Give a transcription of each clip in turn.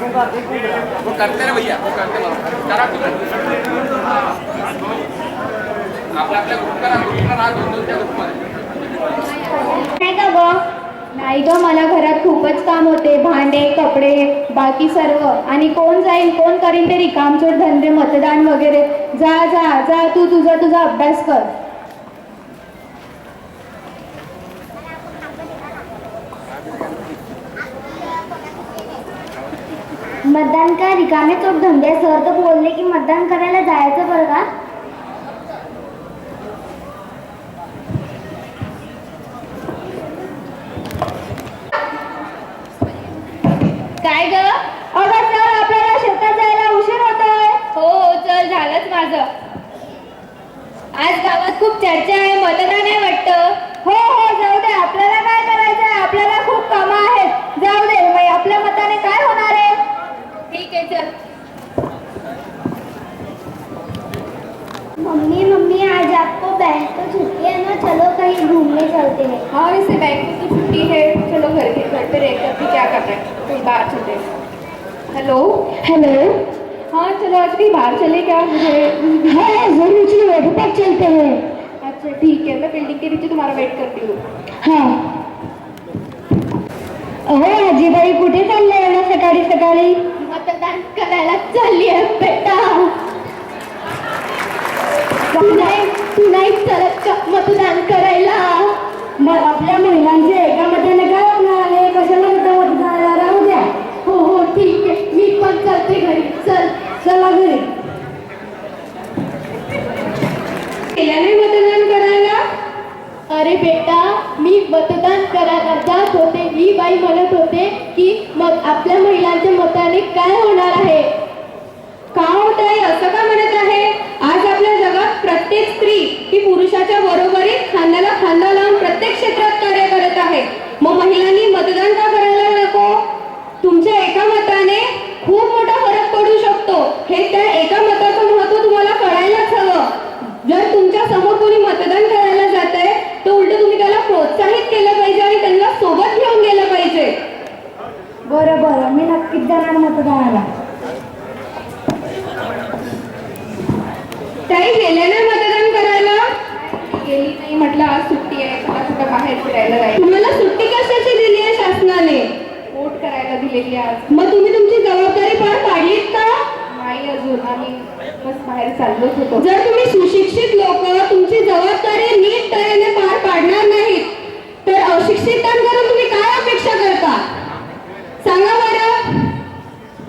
वो करते ना भैया वो करते करा आपल्या आपल्या ग्रुपला त्या ग्रुपमध्ये नाही का ग? नाही ग मला घरात खूपच काम होते. भांडे कपडे बाकी सर्व. आणि कोण जाईल कोण करीन ते रिकामचोट धंदे मतदान वगैरे. जा जा जा तू तुझा तुझा अभ्यास कर. मतदान काय रिकामे चोट धंदे. सर तर बोलले की मतदान करायला जायचं बरं का? काय ग? अगं चल आपल्याला शेतात जायला उशीर होतोय. हो चल झालंच माझं. आज गावात खूप चर्चा आहे मतदान आहे वाटतं. हो हो जाऊ दे. आपल्याला काय करायचं आहे आपल्याला खूप कामं आहेत. जाऊ दे मग आपल्या मताने काय होणार आहे? मम्मी मम्मी आज आपको बैंक तो छुट्टी है ना? चलो कहीं घूमने चलते हैं। हाँ वैसे बैंक में तो छुट्टी है। चलो घर के घर पे रहकर भी क्या करना है? कहीं बाहर चलते हैं हेलो? हेलो? हाँ चलो आज कहीं बाहर चले क्या? मुझे हाँ ज़रूर चलो पर चलते हैं। अच्छा ठीक है मैं बिल्डिंग के नीचे तुम्हारा वेट करती हूँ। हाँ। अहो आजीबाई कुठे चालले ना सकाळी सकाळी? मतदान करायला चालली आहे बेटा. तू नाही तू नाही चालत का मतदान करायला. मग आपल्या महिलांचे एका मताने काय होणार आहे कशाला राहू द्या? हो हो ठीक आहे. मी पण चालते घरी. चल. चला घरी. केल्या नाही अरे बेटा मी मतदान करायला जात होते. ही बाई म्हणत होते की मग आपल्या महिलांच्या मताने काय होणार आहे? का होत आहे? असं का म्हणत आहे? आज आपल्या जगात प्रत्येक स्त्री ही पुरुषाच्या बरोबरीत खांद्याला खांदा लावून प्रत्येक क्षेत्रात कार्य करत आहे. मग महिलांनी मतदान का करायला नको? तुमच्या एका मताने खूप मोठा फरक पडू शकतो. हे त्या एका मताचं महत्त्व तुम्हाला कळायलाच हवं. जर तुमच्यासमोर कोणी मतदान करायला जात आहे तर उलट तुम्ही त्याला प्रोत्साहित केलं पाहिजे आणि त्यांना सोबत घेऊन गेलं पाहिजे. बरं बरं. मी नक्कीच जाणार मतदानाला. ताई गेल्या नाही मतदान करायला? गेली नाही म्हटलं आज सुट्टी आहे. मला कुठं बाहेर फिरायला जायचं. तुम्हाला सुट्टी कशाची दिली आहे शासनाने? वोट करायला दिलेली आहे आज. मग तुम्ही आम्ही बस बाहेर चाललोच होतो. जर तुम्ही सुशिक्षित लोक तुमची जबाबदारी नीट तऱ्हेने पार पाडणार नाहीत तर अशिक्षितांकडून तुम्ही काय अपेक्षा करता? सांगा बरं.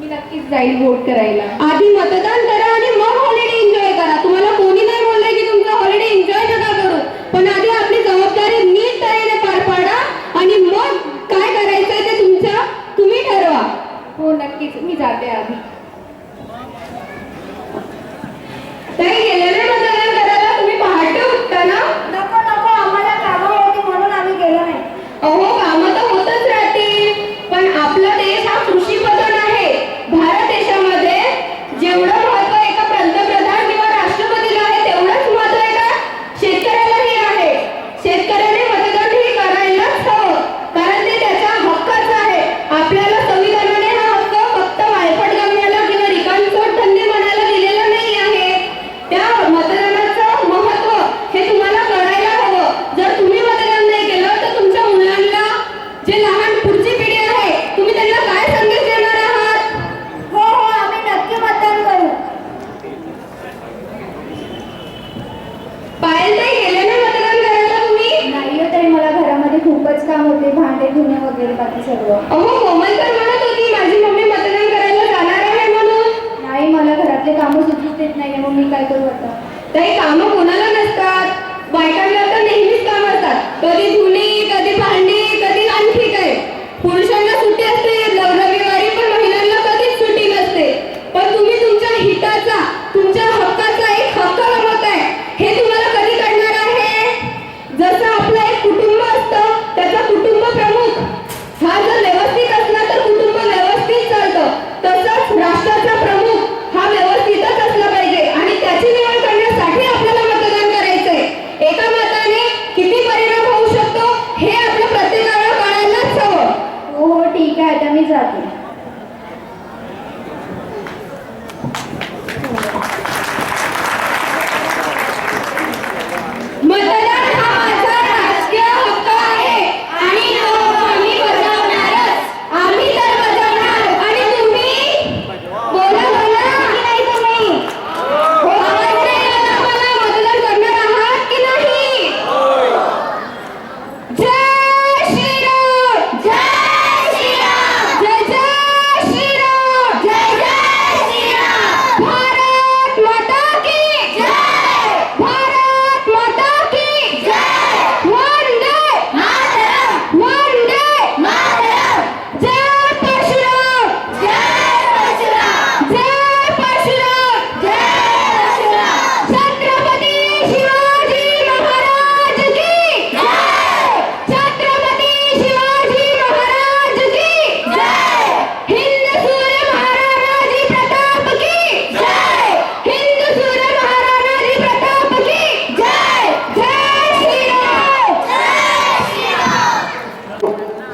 मी नक्कीच जाईल वोट करायला. आधी मतदान करा आणि मग हॉलिडे एन्जॉय करा. तुम्हाला कोणी नाही बोललंय की तुमचा हॉलिडे एन्जॉय नका करू. पण आधी आपली जबाबदारी नीट तऱ्हेने पार पाडा आणि मग काय करायचंय ते तुमच्या तुम्ही ठरवा. हो नक्कीच. मी जाते आधी. ताई गेले नाही मतदान करायला तुम्ही पहाटे उठता ना नको नको आम्हाला कामं होती म्हणून आम्ही गेलो नाही अहो कामं तर होतच राहतील पण आपला देश हा कृषी प्रधान आहे भारत देशामध्ये जेवढं महत्त्व एका पंतप्रधान किंवा राष्ट्रपतीला आहे तेवढंच महत्त्व एका शेतकऱ्यालाही आहे शेतकऱ्याने मतदान हे करायलाच हवं कारण ते त्याच्या हक्काचं आहे आपल्याला संविधानाने हा हक्क फक्त वायफट गमण्याला किंवा रिकामचोट धंदे म्हणायला दिलेला नाही आहे त्या मतदानाचं महत्त्व हे तुम्हाला कळायला हवं जर तुम्ही मतदान नाही केलं तर तुमच्या मुलांना जे लहान पुढची पिढी आहे तुम्ही त्यांना काय संदेश देणार आहात हो हो आम्ही नक्की मतदान करू पायलताई गेले ना मतदान करायला तुम्ही नाही हो ताई मला घरामध्ये खूपच काम होते भांडे धुणे वगैरे बाकी सर्व. अहो कोमल तर म्हणत होती माझी मम्मी मतदान करायला जाणार आहे म्हणून. नाही मला घरातले कामं सुचूच देत नाही मग मी काय करू आता? ताई कामं कोणाला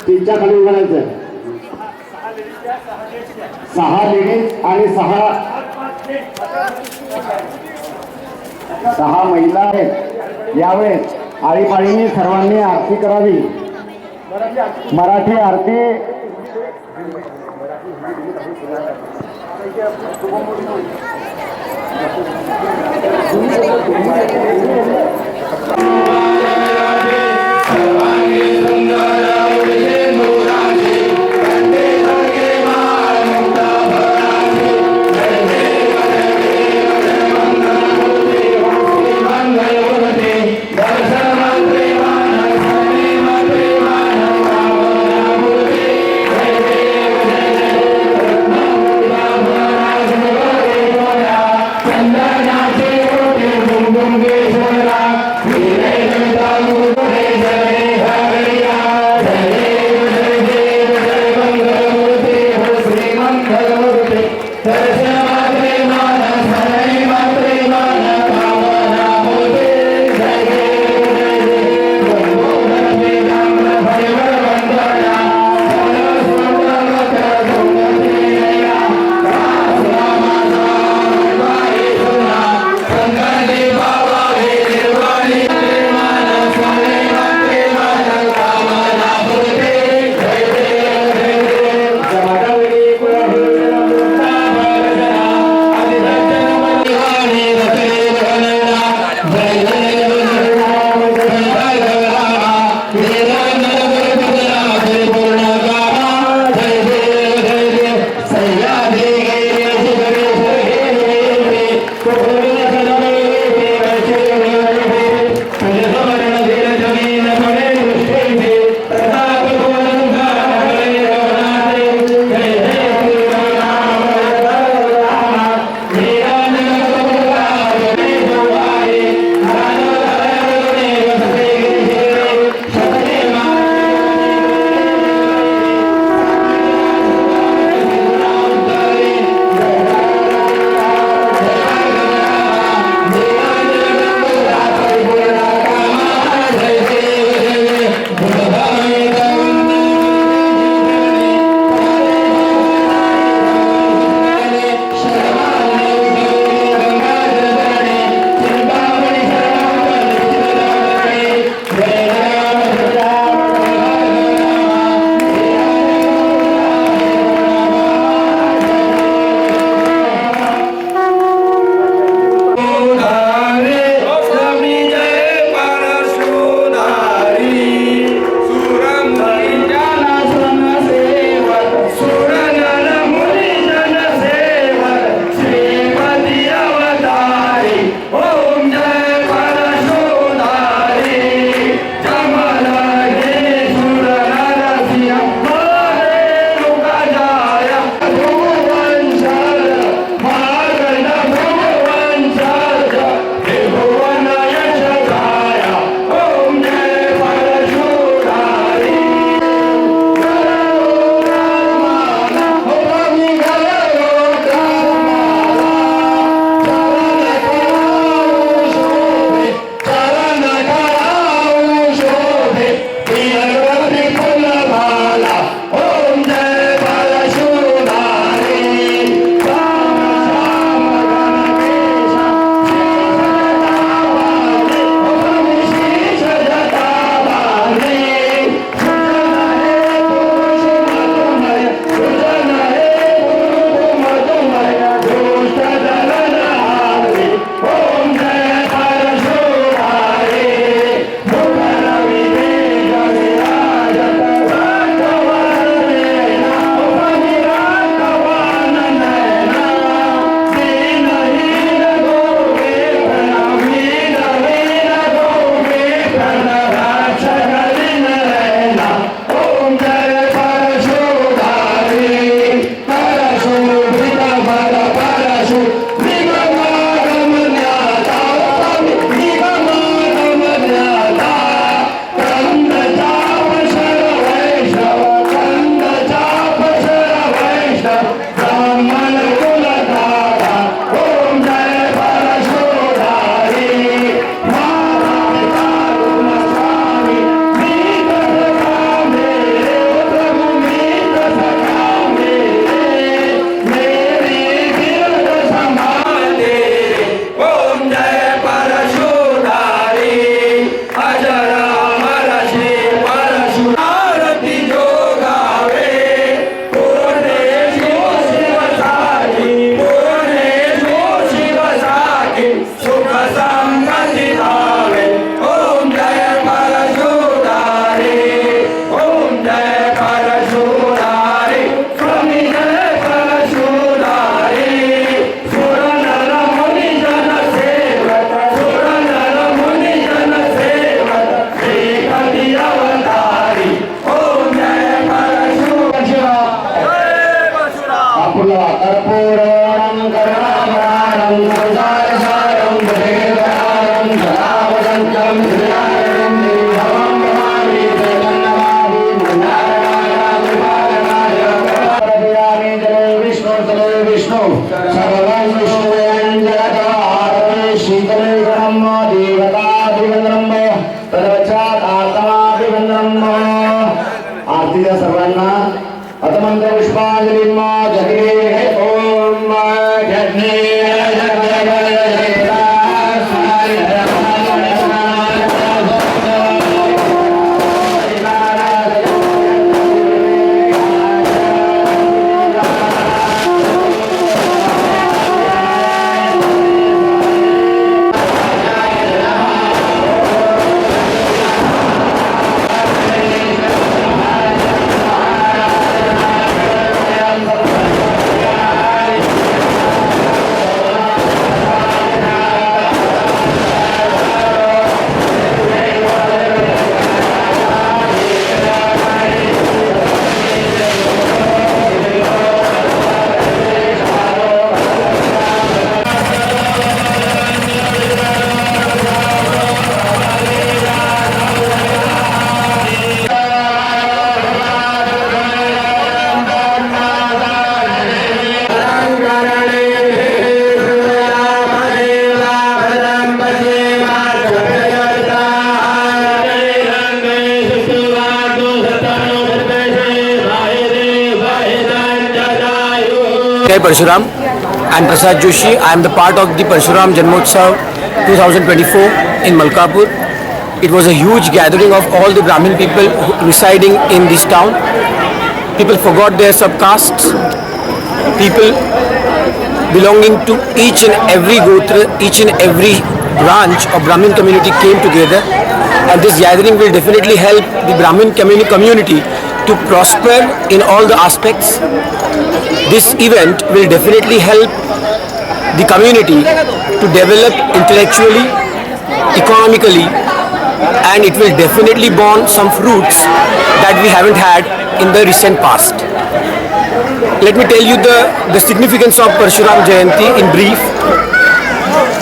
तीनच्या खाली उभारायचं सहा लेडीज आणि सहा सहा महिला आहेत. यावेळेस आळीपाळीने सर्वांनी आरती करावी. मराठी आरती मराठी आरती Parshuram. I am Prasad Joshi. I am the part of the Parshuram Janmotsav 2024 in Malkapur. It was a huge gathering of all the Brahmin people residing in this town. People forgot their subcastes. People belonging to each and every Gotra, each and every branch of Brahmin community came together. And this gathering will definitely help the Brahmin communi- community to prosper in all the aspects this event will definitely help the community to develop intellectually, economically, and it will definitely born some fruits that we haven't had in the recent past. Let me tell you the, the significance of Parshuram Jayanti in brief.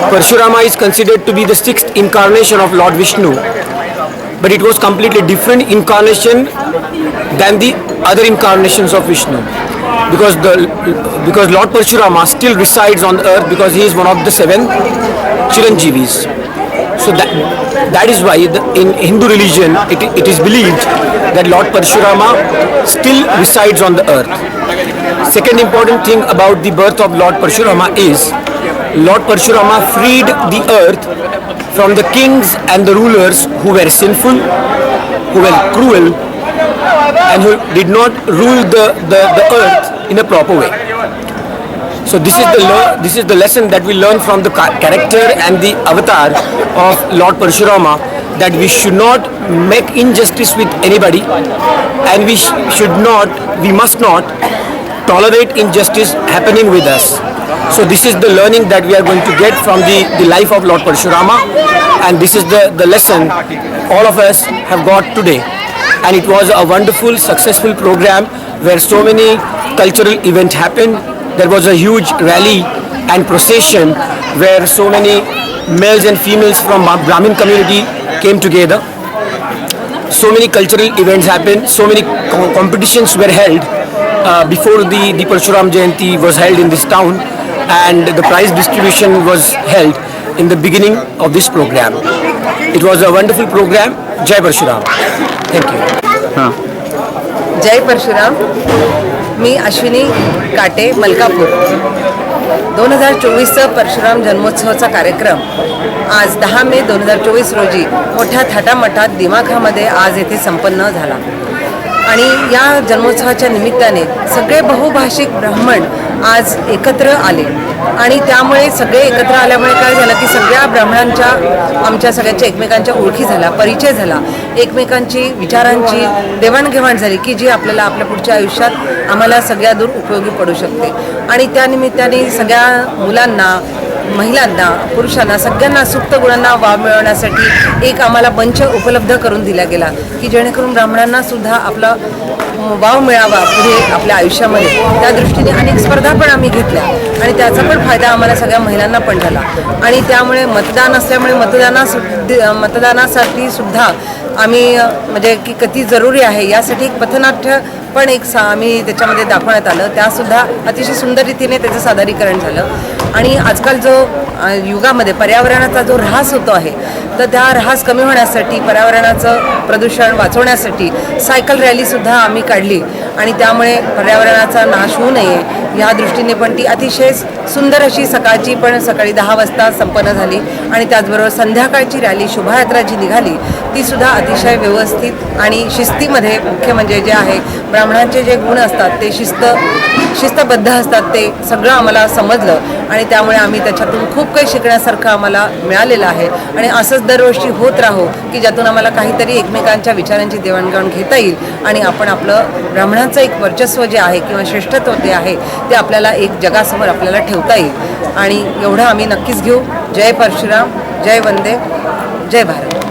Parshurama is considered to be the sixth incarnation of Lord Vishnu, but it was completely different incarnation than the other incarnations of Vishnu. Because the because Lord Parshurama still resides on the earth because he is one of the seven Chiranjeevis. So that that is why the, in Hindu religion it, it is believed that Lord Parshurama still resides on the earth. Second important thing about the birth of Lord Parshurama is Lord Parshurama freed the earth from the kings and the rulers who were sinful, who were cruel, and who did not rule the, the, the earth in a proper way. So this is the this is the lesson that we learn from the character and the avatar of Lord Parshurama that we should not make injustice with anybody and we sh- should not we must not tolerate injustice happening with us. So this is the learning that we are going to get from the, the life of Lord Parshurama and this is the, the lesson all of us have got today and it was a wonderful successful program where so many cultural events happened there was a huge rally and procession where so many males and females from brahmin community came together so many cultural events happened so many co- competitions were held uh, before the, the Parshuram Jayanti was held in this town and the prize distribution was held in the beginning of this program. It was a wonderful program. Parshuram. Thank you. जय परशुराम. मी अश्विनी काटे मलकापूर. दोन हजार चोवीसचं परशुराम जन्मोत्सवाचा कार्यक्रम. आज दहा मे दोन हजार चोवीस रोजी मोठ्या थाटामाटात दिमाखामध्ये आज येथे संपन्न झाला. आणि या जन्मोत्सवाच्या निमित्ताने सगळे बहुभाषिक ब्राह्मण आज एकत्र आले. आणि त्यामुळे सगळे एकत्र आल्यामुळे काय झालं की सगळ्या ब्राह्मणांच्या आमच्या सगळ्यांच्या एकमेकांच्या ओळखी झाला परिचय झाला. एकमेकांची विचारांची देवाणघेवाण झाली की जी आपल्याला आपल्या पुढच्या आयुष्यात आम्हाला सगळ्या दूर उपयोगी पडू शकते. आणि त्यानिमित्ताने सगळ्या मुलांना महिलांना पुरुषांना सगळ्यांना सुप्त गुणांना वाव मिळवण्यासाठी एक आम्हाला मंच उपलब्ध करून दिला गेला की जेणेकरून ब्राह्मणांना सुद्धा आपला वाव मिळावा पुढे आपल्या आयुष्यामध्ये. त्या दृष्टीने अनेक स्पर्धा पण आम्ही घेतल्या. आणि त्याचा पण फायदा आम्हाला सगळ्या महिलांना पण झाला. आणि त्यामुळे मतदान असल्यामुळे मतदाना मतदानासाठी सुद्धा आम्ही म्हणजे की किती जरुरी आहे यासाठी एक पथनाट्य पण एक सा आम्ही त्याच्यामध्ये दाखवण्यात आलं. त्यासुद्धा अतिशय सुंदर रीतीने त्याचं सादरीकरण झालं. आणि आजकाल जो युगामध्ये पर्यावरणाचा जो ऱ्हास होतो आहे तर त्या ऱ्हास कमी होण्यासाठी पर्यावरणाचं प्रदूषण वाचवण्यासाठी सायकल रॅलीसुद्धा आम्ही काढली. आणि त्यामुळे पर्यावरणाचा नाश होऊ नये ह्या दृष्टीने पण ती अतिशय सुंदर अशी सकाळची पण सकाळी दहा वाजता संपन्न झाली. आणि त्याचबरोबर संध्याकाळची रॅली शोभायात्रा जी निघाली तीसुद्धा अतिशय व्यवस्थित आणि शिस्तीमध्ये मुख्य म्हणजे जे आहे ब्राह्मणांचे जे गुण असतात ते शिस्त शिस्तबद्ध असतात ते सगळं आम्हाला समजलं. आणि त्यामुळे आम्ही त्याच्यातून खूप काही शिकण्यासारखं आम्हाला मिळालेलं आहे. आणि असंच दरवर्षी होत राहो की ज्यातून आम्हाला काहीतरी एकमेकांच्या विचारांची देवाणघेवाण घेता येईल. आणि आपण आपलं ब्राह्मणांचं एक वर्चस्व जे आहे किंवा श्रेष्ठत्व जे आहे ते आपल्याला एक जगासमोर आपल्याला ठेवता येईल. आणि एवढं आम्ही नक्कीच घेऊ. जय परशुराम जय वंदे जय भारत.